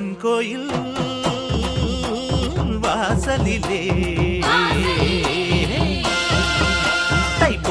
அம்மன் கோயில் வாசலிலே தைப்ப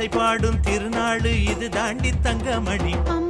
ஆசை பாடும் திருநாள் இது தாண்டி தங்கமணி. அம்மா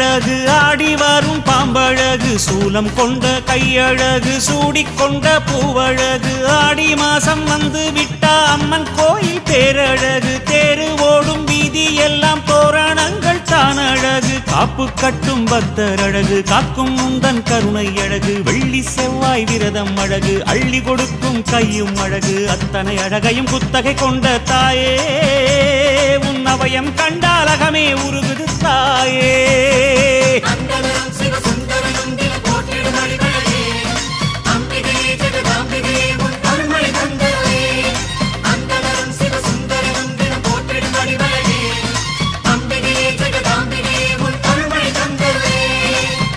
கையழகு ஆடி வரும் பாம்பழகு சூலம் கொண்ட கையழகு சூடிக்கொண்ட பூவழகு ஆடி மாசம் வந்து விட்டா அம்மன் கோயில் தேரழகு தேரு ஓடும் வீதி எல்லாம் தோரணங்கள் தான் அழகு காப்பு கட்டும் பக்தர் அழகு காக்கும் முந்தன் கருணை அழகு வெள்ளி செவ்வாய் விரதம் அழகு அள்ளி கொடுக்கும் கையும் அழகு அத்தனை அழகையும் குத்தகை கொண்ட தாயே உன் அவயம் கண்டாலகமே உருகுது தாயே.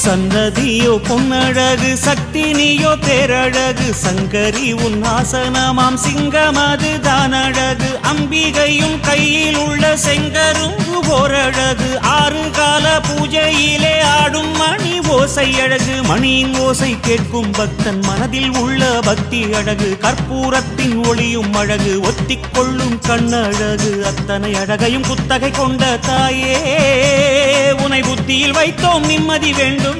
சன்னதியோ பொன்னழகு சக்தினியோ தேரழகு சங்கரி உன் ஆசனமாம் சிங்கமது தானழகு அம்பிகையும் கையில் உள்ள செங்கரும்பு ஓரழகு ஆறு கால பூஜையிலே ஆடும் மணி ஓசை அழகு மணியின் ஓசை கேட்கும் பக்தன் மனதில் உள்ள பக்தி அழகு கற்பூரத்தின் ஒளியும் அழகு ஒத்திக்கொள்ளும் கண்ணழகு அத்தனை அழகையும் குத்தகை கொண்ட தாயே உனை புத்தியில் வைத்தோம் நிம்மதி வேண்டும்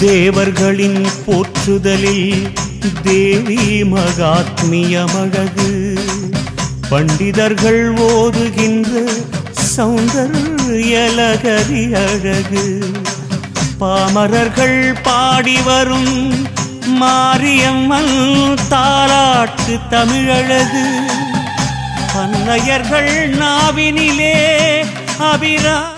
தேவர்களின் போற்றுதலில் தேவி மகாத்மியமழகு பண்டிதர்கள் ஓதுகின்ற சௌந்தர்யலகரி அழகு. பாமரர்கள் பாடி வரும் மாரியம்மன் தாலாட்டு தமிழழகு. பன்னையர்கள் நாவினிலே அபிரா